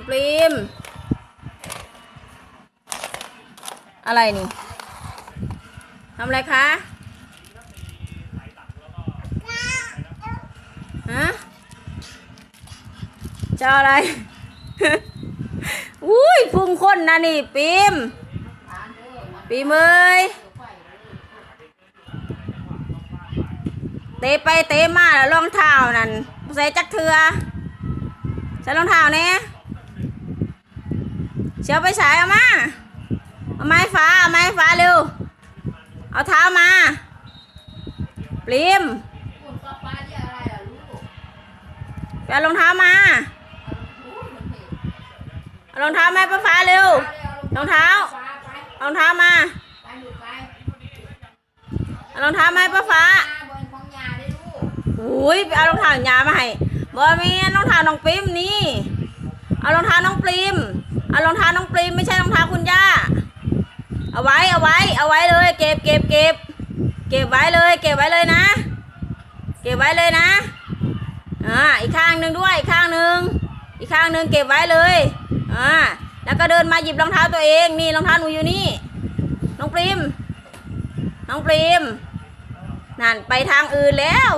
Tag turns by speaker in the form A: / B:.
A: คุณปริมอะไรนี่ทำอะไรคะฮะจะออะไร อุ้ยพุงคนนะนี่ปิมปิมเอ้ยเตะไปเตะมาแล้วรองเท้านั่นใส่จักเถือใส่รองเท้าเนี่ย เชียวไปฉายเอามา เอาไม้ฟ้า เอาไม้ฟ้าเร็ว เอาเท้ามาปลิมไปเอารองเท้ามา เอารองเท้าแม่ป้าฟ้าเร็ว รองเท้า รองเท้ามา เอารองเท้ามาให้ป้าฟ้าอุ้ยไปเอารองเท้าหยามาให้บอมีรองเท้าน้องปริมนี่ เอารองเท้าน้องปริม เอารองเท้าน้องปริมไม่ใช่รองเท้าคุณย่า เอาไว้เอาไว้ เอาไว้เลย เก็บเก็บเก็บเก็บไว้เลย เก็บไว้เลยนะ เก็บไว้เลยนะอ่าอีกข้างหนึ่งด้วยอีกข้างหนึ่งอีกข้างหนึ่งเก็บไว้เลยอ่าแล้วก็เดินมาหยิบรองเท้าตัวเองนี่รองเท้าหนูอยู่นี่น้องปริมน้องปริมนั่นไปทางอื่นแล้ว